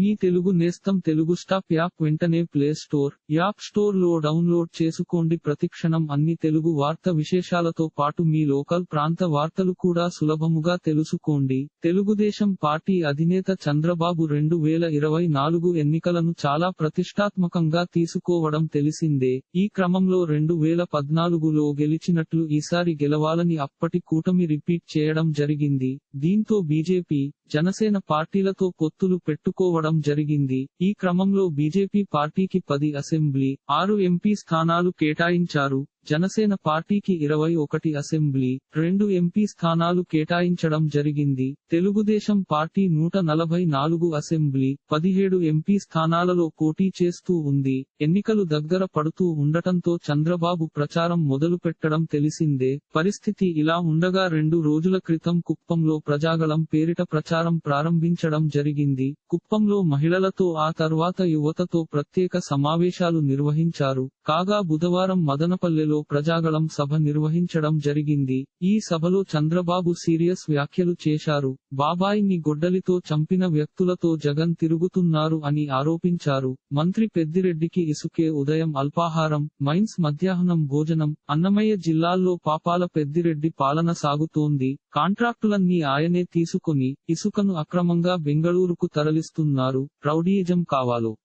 మీ తెలుగు నేస్తం Telugu stop app వెంటనే play store app స్టోర్లో డౌన్లోడ్ చేసుకోండి. ప్రతిక్షణం అన్ని తెలుగు వార్త విశేషాలతో పాటు మీ లోకల్ ప్రాంత వార్తలు కూడా సులభముగా తెలుసుకోండి. తెలుగుదేశం పార్టీ అధినేత చంద్రబాబు రెండు వేల ఇరవై నాలుగు ఎన్నికలను చాలా ప్రతిష్టాత్మకంగా తీసుకోవడం తెలిసిందే. ఈ క్రమంలో రెండు వేల పద్నాలుగులో గెలిచినట్లు ఈసారి గెలవాలని అప్పటి కూటమి రిపీట్ చేయడం జరిగింది. దీంతో బీజేపీ జనసేన పార్టీలతో పొత్తులు పెట్టుకోవడం జరిగింది. ఈ క్రమంలో బీజేపీ పార్టీకి పది అసెంబ్లీ ఆరు ఎంపీ స్థానాలు కేటాయించారు. జనసేన పార్టీకి ఇరవై ఒకటి అసెంబ్లీ రెండు ఎంపీ స్థానాలు కేటాయించడం జరిగింది. తెలుగుదేశం పార్టీ నూట నలభై నాలుగు అసెంబ్లీ పదిహేడు ఎంపీ స్థానాలలో పోటీ చేస్తూ ఉంది. ఎన్నికలు దగ్గర పడుతూ ఉండటంతో చంద్రబాబు ప్రచారం మొదలు పెట్టడం తెలిసిందే. పరిస్థితి ఇలా ఉండగా రెండు రోజుల క్రితం కుప్పంలో ప్రజాగళం పేరిట ప్రచారం ప్రారంభించడం జరిగింది. కుప్పంలో మహిళలతో ఆ తర్వాత యువతతో ప్రత్యేక సమావేశాలు నిర్వహించారు. కాగా బుధవారం మదనపల్లెలో ప్రజాగళం సభ నిర్వహించడం జరిగింది. ఈ సభలో చంద్రబాబు సీరియస్ వ్యాఖ్యలు చేశారు. బాబాయిని గొడ్డలితో చంపిన వ్యక్తులతో జగన్ తిరుగుతున్నారు అని ఆరోపించారు. మంత్రి పెద్దిరెడ్డికి ఇసుకే ఉదయం అల్పాహారం మైన్స్ మధ్యాహ్నం భోజనం అన్నమయ్య జిల్లాల్లో పాపాల పెద్దిరెడ్డి పాలన సాగుతోంది. కాంట్రాక్టులన్నీ ఆయనే తీసుకుని ఇసుకను అక్రమంగా బెంగళూరుకు తరలిస్తున్నారు. రౌడీయిజం కావాలో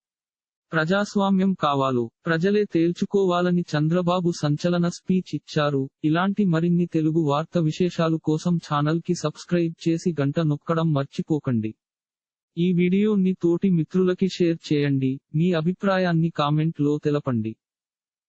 ప్రజాస్వామ్యం కావాలో ప్రజలే తేల్చుకోవాలని చంద్రబాబు సంచలన స్పీచ్ ఇచ్చారు. ఇలాంటి మరిన్ని తెలుగు వార్త విశేషాలు కోసం ఛానల్కి సబ్స్క్రైబ్ చేసి గంట నొక్కడం మర్చిపోకండి. ఈ వీడియోని తోటి మిత్రులకి షేర్ చేయండి. మీ అభిప్రాయాన్ని కామెంట్లో తెలపండి.